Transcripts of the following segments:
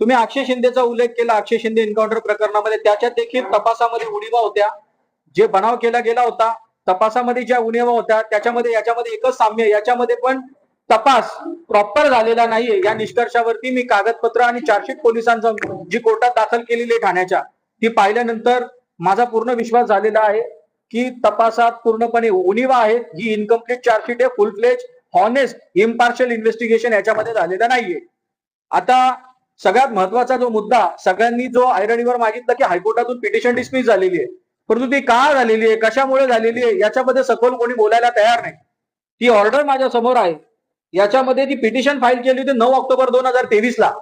तुम्ही अक्षय शिंदेचा उल्लेख केला अक्षय शिंदे एन्काउंटर प्रकरणामध्ये त्याच्यात देखील तपासामध्ये उणीवा होत्या. जे बनाव केला गेला होता तपासामध्ये ज्या उणीवा होत्या त्याच्यामध्ये याच्यामध्ये एकच साम्य याच्यामध्ये पण तपास प्रॉपर झालेला नाहीये. या निष्कर्षावरती मी कागदपत्र आणि चार्जशीट पोलिसांचा जी कोर्टात दाखल केलेली आहे ठाण्याच्या ती पाहिल्यानंतर माझा पूर्ण विश्वास झालेला आहे की तपासात पूर्णपणे उणीवा आहेत. ही इनकम्प्लीट चार्जशीट आहे फुल फ्लेज हॉनेस्ट इम्पार्शियल इन्व्हेस्टिगेशन याच्यामध्ये झालेलं नाहीये. आता सगळ्यात महत्त्वाचा जो मुद्दा सगळ्यांनी जो ऐरणीवर मागितला की हायकोर्टातून पिटिशन डिस्मिस झालेली आहे. परंतु ती का झालेली आहे? कशामुळे झालेली आहे? याच्यामध्ये सखोल कोणी बोलायला तयार नाही. ती ऑर्डर माझ्यासमोर आहे. याच्यामध्ये ती पिटिशन फाईल केली होती नऊ ऑक्टोबर दोन हजार तेवीस ला.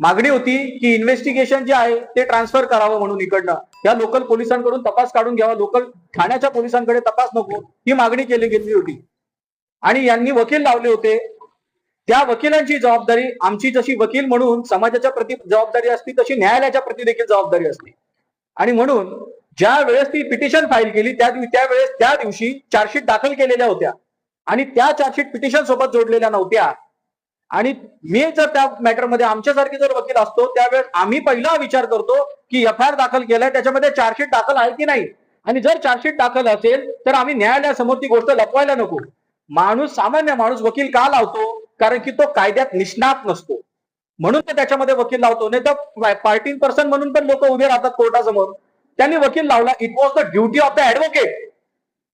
मागणी होती की इन्व्हेस्टिगेशन जे आहे ते ट्रान्सफर करावं म्हणून इकडनं. या लोकल पोलिसांकडून तपास काढून घ्यावा. लोकल ठाण्याच्या पोलिसांकडे तपास नको. ही मागणी केली गेली होती. आणि यांनी वकील लावले होते. त्या वकिलांची जबाबदारी आमची जशी वकील म्हणून समाजाच्या प्रती जबाबदारी असती तशी न्यायालयाच्या प्रती देखील जबाबदारी असते. आणि म्हणून ज्या वेळेस ती पिटिशन फाईल केली त्या त्यावेळेस त्या दिवशी चार्जशीट दाखल केलेल्या होत्या. आणि त्या चार्जशीट पिटिशन सोबत जोडलेल्या नव्हत्या. आणि मी जर त्या मॅटरमध्ये आमच्यासारखे जर वकील असतो त्यावेळेस आम्ही पहिला विचार करतो की एफ आय आर दाखल केलाय त्याच्यामध्ये चार्जशीट दाखल आहे की नाही? आणि जर चार्जशीट दाखल असेल तर आम्ही न्यायालयासमोर ती गोष्ट लपवायला नको. माणूस सामान्य माणूस वकील का लावतो? कारण की तो कायद्यात निष्णात नसतो. म्हणून ते त्याच्यामध्ये वकील लावतो. नाही तर पार्टी पर्सन म्हणून पण लोक उभे राहतात कोर्टासमोर. त्यांनी वकील लावला. It was the duty of the advocate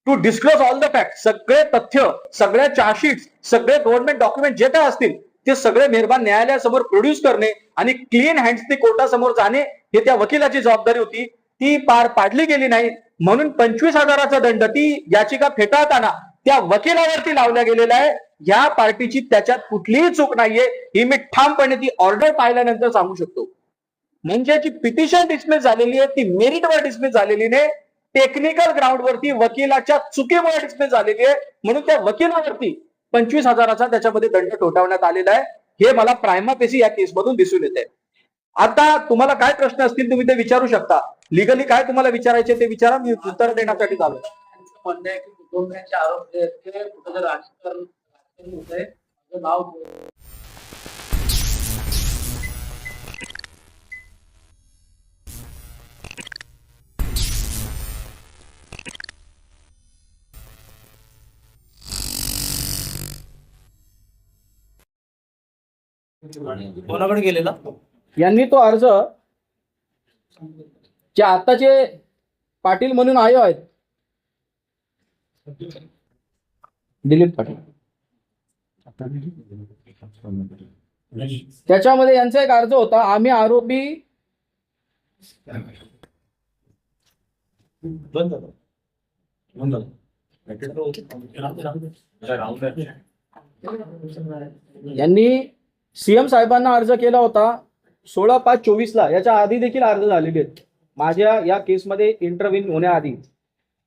to disclose all the fact सगळे तथ्य सगळ्या चार्जशीट सगळे गव्हर्नमेंट डॉक्युमेंट जे काय असतील ते सगळे मेहरबान न्यायालयासमोर प्रोड्यूस करणे आणि क्लीन हँड्स कोर्टासमोर जाणे हे त्या वकिलाची जबाबदारी होती. ती पार पाडली गेली नाही. म्हणून पंचवीस हजाराचा दंड ती याचिका फेटाळताना त्या वकिलावरती लावल्या गेलेला आहे. या पार्टीची त्याच्यात कुठलीही चूक नाहीये. ही मी ठामपणे ती ऑर्डर पाहिल्यानंतर सांगू शकतो. म्हणजे जी पिटिशन डिस्मिस झालेली आहे ती मेरिटवर डिस्मिस झालेली नाही. टेक्निकल ग्राउंडवरती वकिलाच्या चुकीमुळे डिस्मिस झालेली आहे. म्हणून त्या वकिलावरती पंचवीस हजाराचा त्याच्यामध्ये दंड ठोठावण्यात आलेला आहे. हे मला प्रायमापेसी या केसमधून दिसून येते आता तुम्हाला काय प्रश्न असतील तुम्ही ते विचारू शकता. लिगली काय तुम्हाला विचारायचे ते विचारा. मी उत्तर देण्यासाठी चालू कुटुंबियांचे आरोप जे आहेत ते कुठं राजकारण राजकारण होत आहे. माझं नाव कोणाकडे गेलेला? यांनी तो अर्ज जे आताचे पाटील म्हणून आयो आहेत दिलीप पाटील. त्याच्यामध्ये यांचा एक अर्ज होता आम्ही आरोपी यांनी सीएम साहेबांना अर्ज केला होता सोळा पाच चोवीस ला याच्या आधी देखील अर्ज झालेले आहेत. माझ्या या केसमध्ये इंटरव्ह्यू होण्याआधी.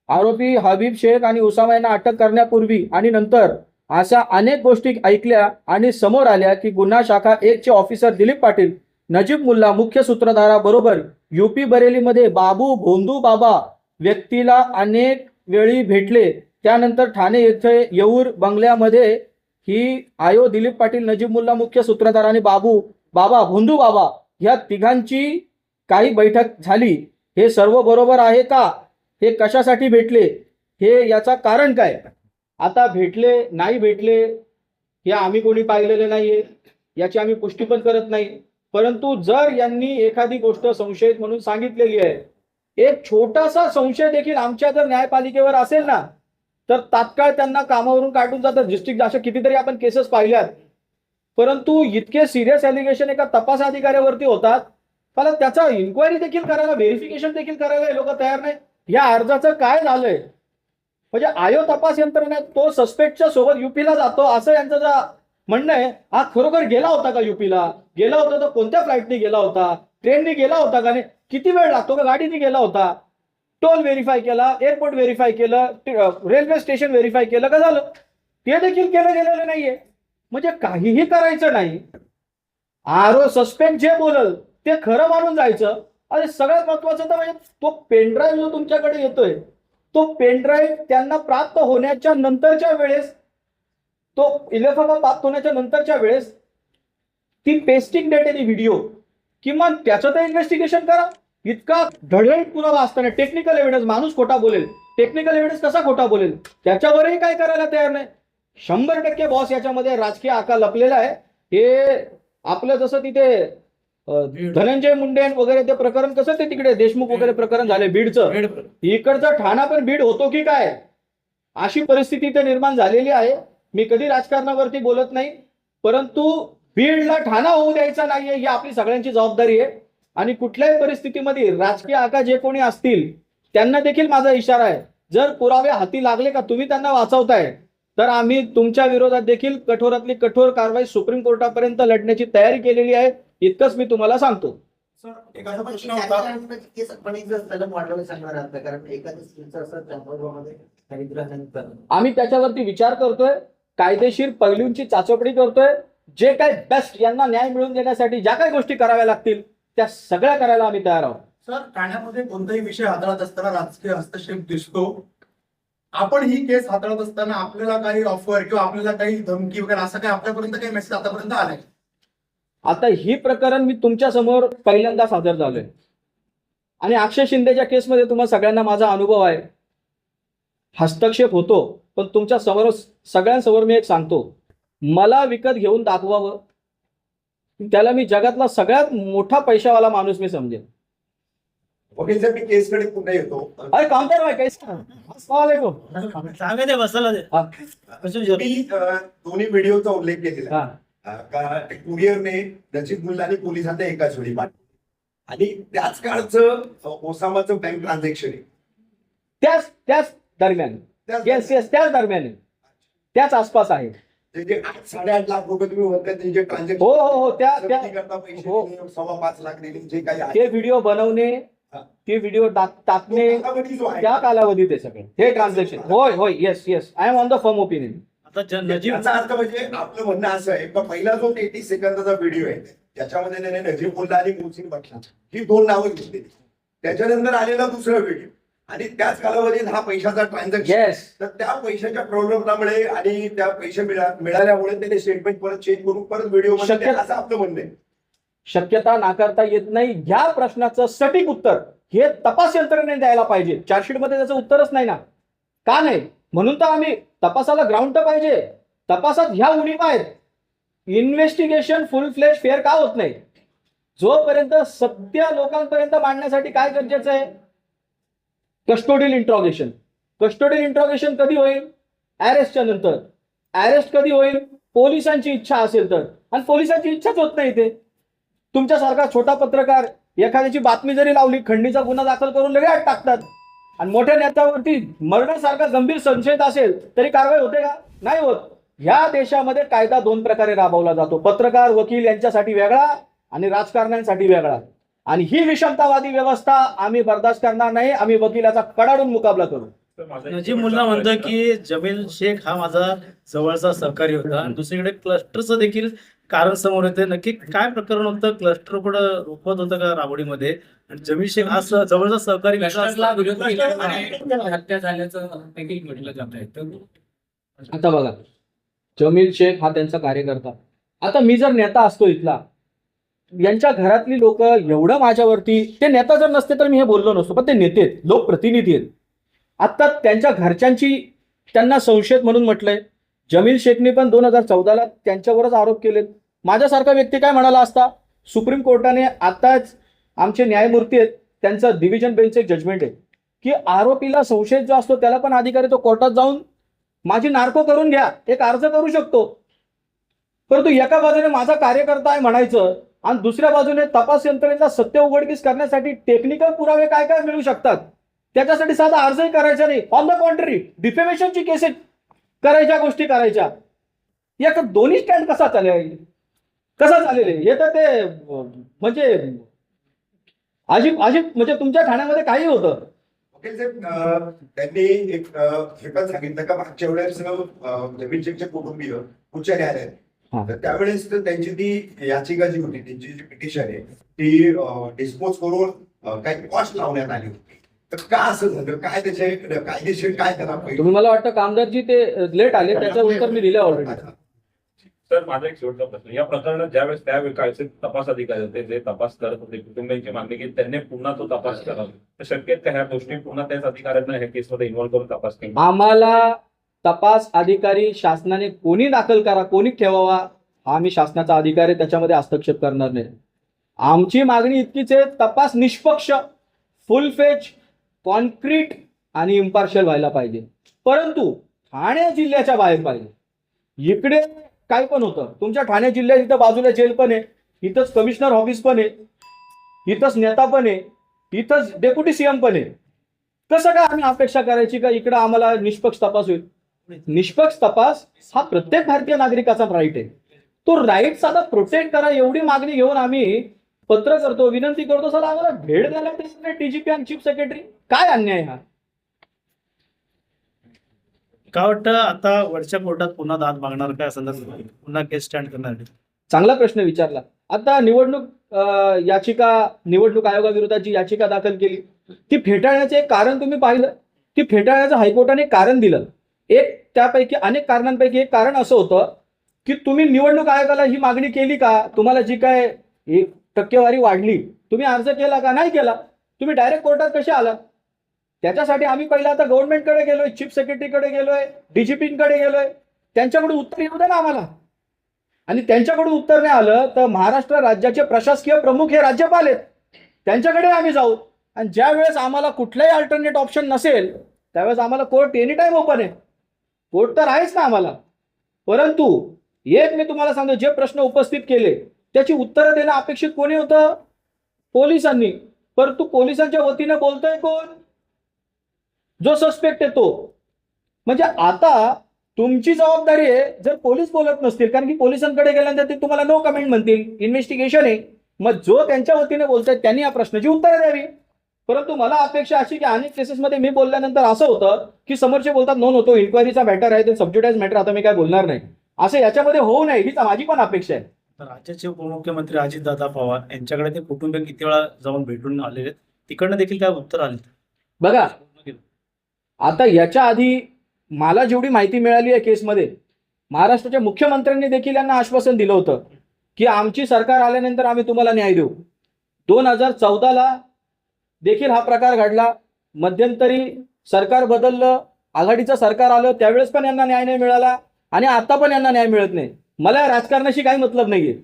आरोपी हबीब शेख आणि उसामा यांना अटक करण्यापूर्वी आणि नंतर अशा अनेक गोष्टी ऐकल्या आणि समोर आल्या की गुन्हा शाखा एकचे ऑफिसर दिलीप पाटील नजीब मुल्ला मुख्य सूत्रधाराबरोबर युपी बरेलीमध्ये बाबू भोंदू बाबा व्यक्तीला अनेक वेळी भेटले. त्यानंतर ठाणे येथे येऊर बंगल्यामध्ये ही आयो दिलीप पाटील नजीब मुल्ला मुख्य सूत्रधार आणि बाबू बाबा भोंदू बाबा या तिघांची काही बैठक झाली. हे सर्व बरोबर आहे का? हे कशासाठी भेटले? हे याचा कारण काय? आता भेटले नाही भेटले हे आम्ही कोणी पाहिलेले नाहीये याची आम्ही पुष्टी पण करत नाही. परंतु जर यांनी एखादी गोष्ट संशयित म्हणून सांगितलेली आहे एक छोटासा संशय देखील आमच्या जर न्यायपालिकेवर असेल ना तर तात्काळ त्यांना कामावरून काढून जातात. डिस्ट्रिक्ट अशा कितीतरी आपण केसेस पाहिल्यात. परंतु इतके सिरियस एलिगेशन एका तपास अधिकाऱ्यावरती होतात मला त्याचा इन्क्वायरी देखील करायला व्हेरिफिकेशन देखील करायला हे लोक तयार नाही या अर्जाचं काय झालंय? म्हणजे आयो तपास यंत्रणेत तो सस्पेक्टच्या सोबत युपीला जातो असं यांचं जर म्हणणं आहे. हा खरोखर गेला होता का युपीला गेला होता तर कोणत्या फ्लाईटने गेला होता? ट्रेनने गेला होता का नाही? किती वेळ लागतो का? गाडीने गेला होता. टोल व्हेरीफाय केला एअरपोर्ट व्हेरीफाय केलं रेल्वे स्टेशन व्हेरीफाय केलं का झालं? ते देखील केलं गेलेलं नाहीये. म्हणजे काहीही करायचं नाही. आरो सस्पेंड जे बोलल ते खरं मानून जायचं. आणि सगळ्यात महत्वाचं तर म्हणजे तो पेनड्राईव्ह जो तुमच्याकडे येतोय तो पेनड्राईव्ह त्यांना प्राप्त होण्याच्या नंतरच्या वेळेस तो इलेफाबा प्राप्त होण्याच्या नंतरच्या वेळेस ती पेस्टिंग डेट आणि व्हिडिओ किमान त्याचं तर इन्व्हेस्टिगेशन करा. इतका ढळढळीत पुरावा असताना टेक्निकल एव्हिडन्स माणूस खोटा बोलेल. टेक्निकल एव्हिडन्स कसा खोटा बोलेल? त्याच्यावरही काय करायला तयार नाही. शंभर टक्के बॉस याच्यामध्ये राजकीय आकार लपलेला आहे. हे आपलं जसं तिथे धनंजय मुंडे वगैरे ते प्रकरण कसं ते तिकडे? देशमुख वगैरे प्रकरण झाले बीडचं. इकडचा ठाणा पण बीड होतो की काय? अशी परिस्थिती इथे निर्माण झालेली आहे. मी कधी राजकारणावरती बोलत नाही परंतु बीडला ठाणा होऊ द्यायचा नाहीये ही आपली सगळ्यांची जबाबदारी आहे. आणि कुठल्याही परिस्थितीमध्ये राजकीय आका जे कोणी असतील त्यांना देखील माझा इशारा आहे. जर पुरावे हाती लागले का तुम्ही त्यांना वाचवताय तर आम्ही तुमच्या विरोधात देखील कठोरातली कठोर कारवाई सुप्रीम कोर्टापर्यंत लढण्याची तयारी केलेली आहे. इतकंच मी तुम्हाला सांगतो. प्रश्न होता. एखादं आम्ही त्याच्यावरती विचार करतोय कायदेशीर पैलूंची चाचपणी करतोय जे काय बेस्ट यांना न्याय मिळवून देण्यासाठी ज्या काही गोष्टी कराव्या लागतील त्या सगळ्या करायला आम्ही तयार आहोत. सर ठाण्यामध्ये कोणताही विषय हाताळत असताना राजकीय हस्तक्षेप दिसतो. आपण ही केस हाताळत असताना आपल्याला काही ऑफर किंवा आपल्याला काही धमकी वगैरे असं काही आपल्यापर्यंत काही मेसेज आतापर्यंत आलाय? आता ही प्रकरण मी तुमच्यासमोर पहिल्यांदाच हजर झालोय. आणि अक्षय शिंदेच्या केसमध्ये तुम्हाला सगळ्यांना माझा अनुभव आहे. हस्तक्षेप होतो पण तुमच्यासमोर सगळ्यांसमोर मी एक सांगतो. मला विकत घेऊन दाखवावं. त्याला मी जगातला सगळ्यात मोठा पैशावाला माणूस मी समजेन. वकील साहेब मी केसकडे पुन्हा येतो. अरे काम कर हा. दोन्ही व्हिडिओचा उल्लेख केलेला हा. का कुरिअरने रचित आणि पोलिसांना एकाच वेळी पाठवलं. आणि त्याच काळचं ओसामाचं बँक ट्रान्झॅक्शन आहे. त्याच त्याच दरम्यान. त्याच- येस येस त्याच दरम्यान आहे. त्याच आसपास आहे. ते साडेआठ लाख रुपये तुम्ही म्हणताय ते ट्रान्झॅक्शन हो हो हो त्या त्या हो. सव्वा पाच लाख दिले जे काही आहे. ते व्हिडिओ बनवणे. ते व्हिडिओ टाकणे तो त्या कालावधीत आहे सगळे. हे ट्रान्झॅक्शन होय होय yes yes I am on the firm opinion आता ज- नजीब याचा अर्थ म्हणजे आपलं म्हणणं असं आहे का पहिला जो तेहतीस सेकंदाचा व्हिडिओ आहे त्याच्यामध्ये त्याने नजीब मुल्ला आणि मोहसिन बटला ही दोन नावं घेतलेली त्याच्यानंतर आलेला दुसरा व्हिडिओ आणि त्याच कालावधीत हा पैशाचा ट्रान्झॅक्शन तर त्या पैशाच्या प्रॉब्लेममुळे आणि त्या पैसे मिळा मिळाल्यामुळे त्याने स्टेटमेंट परत चेंज करून परत व्हिडिओ असं आपलं म्हणणं आहे. शक्यता नाकारता येत नाही. ह्या प्रश्नाचं सटीक उत्तर हे तपास यंत्रणेने द्यायला पाहिजे. चार्जशीटमध्ये त्याचं उत्तरच नाही ना. का नाही? म्हणून तर आम्ही तपासाला ग्राउंड तर पाहिजे. तपासात ह्या उणीवा आहेत इन्व्हेस्टिगेशन फुल फ्लेश फेअर का होत नाही? जोपर्यंत सत्य लोकांपर्यंत मांडण्यासाठी काय गरजेचं आहे? कस्टोडियल इंट्रॉगेशन कस्टोडियल इंट्रॉगेशन कधी होईल? अरेस्टच्या नंतर. अरेस्ट कधी होईल? पोलिसांची इच्छा असेल तर. आणि पोलिसांची इच्छाच होत नाही ते तुमच्यासारखा छोटा पत्रकार एखाद्याची बातमी जरी लावली खंडीचा गुन्हा दाखल करून लगेच टाकतात. आणि मोठ्या नेत्यावरती मरण्यासारखा गंभीर संशयित असेल तरी कारवाई होते का? नाही होत. ह्या देशामध्ये कायदा दोन प्रकारे राबवला जातो. पत्रकार वकील यांच्यासाठी वेगळा आणि राजकारण्यांसाठी वेगळा. आणि ही विषमतावादी व्यवस्था आम्ही बर्दाश्त करणार नाही. आम्ही वकिलाचा कडाडून मुकाबला करू. नजीब मुल्ला म्हणतोय की? जमील शेख हा माझा जवळचा सहकारी होता. आणि दुसरीकडे क्लस्टरचं देखील कारण समोर येते नक्की काय प्रकरण होतं? क्लस्टर पुढे रोखवत होतं का राबडीमध्ये? आणि जमील शेख हा जवळचा सहकारी हत्या झाल्याचं देखील म्हटलं जात आहे. आता बघा जमील शेख हा त्यांचा कार्यकर्ता. आता मी जर नेता असतो इथला यांच्या घरातली लोक एवढं माझ्यावरती ते नेता जर नसते तर मी हे बोललो नसतो पण ते नेते आहेत, लोकप्रतिनिधी आहेत. आता त्यांच्या घरच्यांची त्यांना संशयित म्हणून म्हटलंय जमील शेखने पण दोन हजार चौदाला त्यांच्यावरच आरोप केलेत माझ्यासारखा व्यक्ती काय म्हणाला असता? सुप्रीम कोर्टाने आताच आमचे न्यायमूर्ती आहेत त्यांचा डिव्हिजन बेंचचं एक जजमेंट आहे. की आरोपीला संशयित जो असतो त्याला पण अधिकारी तो कोर्टात जाऊन माझी नार्को करून घ्या एक अर्ज करू शकतो. परंतु एका बाजूने माझा कार्यकर्ता आहे म्हणायचं आणि दुसऱ्या बाजूने तपास यंत्रणेचा सत्य उघडकीस करण्यासाठी टेक्निकल पुरावे काय काय मिळू शकतात? त्याच्यासाठी साधा अर्जही करायचा नाही. ऑन द कॉन्ट्री डिफेमेशनची केसेस करायच्या गोष्टी करायच्या. या दोन्ही स्टँड कसा चालेल? कसा चालेल? हे तर ते म्हणजे अजिब अजिब म्हणजे तुमच्या ठाण्यामध्ये काही होतं? त्यांनी एक हे पण सांगितलं का मागच्या वेळेस नवीन शेखचे कुटुंबीय उच्च न्यायालयात. तर त्यावेळेस त्यांची ती याचिका जी होती त्यांची जी पिटिशन आहे ती डिस्पोज करून काही कॉस्ट लावण्यात आली होती. तर का असं झालं? काय त्याचे कायदेशीर काय त्याला पाहिजे तुम्ही मला वाटतं कामदारजी ते लेट आले त्याचं उत्तर मी दिलं ऑलरेडी सर माझा एक शेवटचा प्रश्न. या प्रकरणात ज्यावेळेस त्यावेळी काळचे तपास अधिकारी होते जे तपास करत होते कुटुंबियांची मागणी की त्यांनी पुन्हा तो तपास करावा. तर शक्य का ह्या गोष्टी पुन्हा त्याच अधिकाऱ्यांना ह्या केसमध्ये इन्व्हॉल्व्ह करून तपास केला? आम्हाला तपास अधिकारी शासनाने कोणी दाखल करा कोणी ठेवावा हा आम्ही शासनाचा अधिकार आहे त्याच्यामध्ये हस्तक्षेप करणार नाही. आमची मागणी इतकीच आहे तपास निष्पक्ष फुल फेज कॉन्क्रीट आणि इम्पार्शियल व्हायला पाहिजे. परंतु ठाणे जिल्ह्याच्या बाहेर पाहिजे. इकडे काय पण होतं. तुमच्या ठाणे जिल्ह्यात इथं बाजूला जेल पण आहे. इथंच कमिशनर ऑफिस पण आहे. इथंच नेता पण आहे. इथंच डेप्युटी सीएम पण आहे. कसं काय आम्ही अपेक्षा करायची का इकडं आम्हाला निष्पक्ष तपास होईल? निष्पक्ष तपास हा प्रत्येक भारतीय नागरिकाचा राईट आहे. तो राईट साधा प्रोटेक्ट करा एवढी मागणी घेऊन आम्ही पत्र करतो विनंती करतो सर आम्हाला भेट द्यायला टीजीपी आणि चीफ सेक्रेटरी काय अन्याय हा? काय वाटतं आता वरच्या कोर्टात पुन्हा दाद मागणार काय असं पुन्हा केस स्टँड करणार चांगला प्रश्न विचारला. आता निवडणूक याचिका निवडणूक आयोगाविरोधात जी याचिका दाखल केली. ती फेटाळण्याचे एक कारण तुम्ही पाहिलं. ती फेटाळण्याचं हायकोर्टाने कारण दिलं. एक त्यापैकी अनेक कारणांपैकी एक कारण असं होतं की तुम्ही निवडणूक आयोगाला ही मागणी केली का? तुम्हाला जी काय टक्केवारी वाढली. तुम्ही अर्ज केला का नाही केला? तुम्ही डायरेक्ट कोर्टात कसे आला? त्याच्यासाठी आम्ही पहिला आता गव्हर्नमेंटकडे गेलोय चीफ सेक्रेटरीकडे गेलोय डीजीपीकडे गेलोय. त्यांच्याकडून उत्तर येऊ द्या ना आम्हाला. आणि त्यांच्याकडून उत्तर नाही आलं तर महाराष्ट्र राज्याचे प्रशासकीय प्रमुख हे राज्यपाल आहेत. त्यांच्याकडे आम्ही जाऊ. आणि ज्या वेळेस आम्हाला कुठलाही अल्टरनेट ऑप्शन नसेल त्यावेळेस आम्हाला कोर्ट एनी टाईम ओपन आहे. कोर्ट तर आहेच ना आम्हाला. परंतु एक मी तुम्हाला सांगतो जे प्रश्न उपस्थित केले त्याची उत्तरं देणं अपेक्षित कोणी होतं? पोलिसांनी. परंतु पोलिसांच्या वतीने बोलतोय कोण? जो सस्पेक्ट आहे तो. म्हणजे आता तुमची जबाबदारी आहे जर पोलीस बोलत नसतील कारण की पोलिसांकडे गेल्यानंतर ते तुम्हाला नो कमेंट म्हणतील. इन्व्हेस्टिगेशन आहे. मग जो त्यांच्या वतीने बोलतायत त्यांनी या प्रश्नाची उत्तरं द्यावी. परंतु मला अपेक्षा अशी की अनेक केसेसमध्ये मी बोलल्यानंतर असं होतं की समोरचे बोलतात नोन होतो इन्क्वायरीचा मॅटर आहे ते सब्ज्युटाईज मॅटर आता मी काय बोलणार नाही. असं याच्यामध्ये होऊ नये हीच माझी पण अपेक्षा आहे. राज्याचे उपमुख्यमंत्री अजितदादा पवार यांच्याकडे ते कुटुंबीय किती वेळा जाऊन भेटून आलेले आहेत? तिकडनं देखील काय उत्तर आले बघा आता याच्या आधी मला जेवढी माहिती मिळाली आहे केसमध्ये महाराष्ट्राच्या मुख्यमंत्र्यांनी देखील यांना आश्वासन दिलं होतं की आमची सरकार आल्यानंतर आम्ही तुम्हाला न्याय देऊ. दोन हजार चौदाला देखील हा प्रकार घडला. मध्यंतरी सरकार बदललं आघाडीचं सरकार आलं त्यावेळेस पण यांना न्याय नाही मिळाला आणि आता पण यांना न्याय मिळत नाही. मला या राजकारणाशी काही मतलब नाहीये.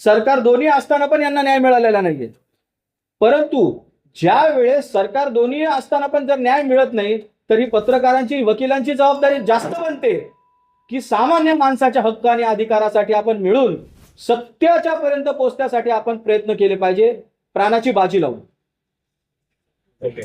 सरकार दोन्ही असताना पण यांना न्याय मिळालेला नाहीये. परंतु ज्या वेळेस सरकार दोन्ही असताना पण जर न्याय मिळत नाही तर ही पत्रकारांची वकिलांची जबाबदारी जास्त बनते की सामान्य माणसाच्या हक्क आणि अधिकारासाठी आपण मिळून सत्याच्या पर्यंत पोहोचण्यासाठी आपण प्रयत्न केले पाहिजे प्राणाची बाजी लावून. ओके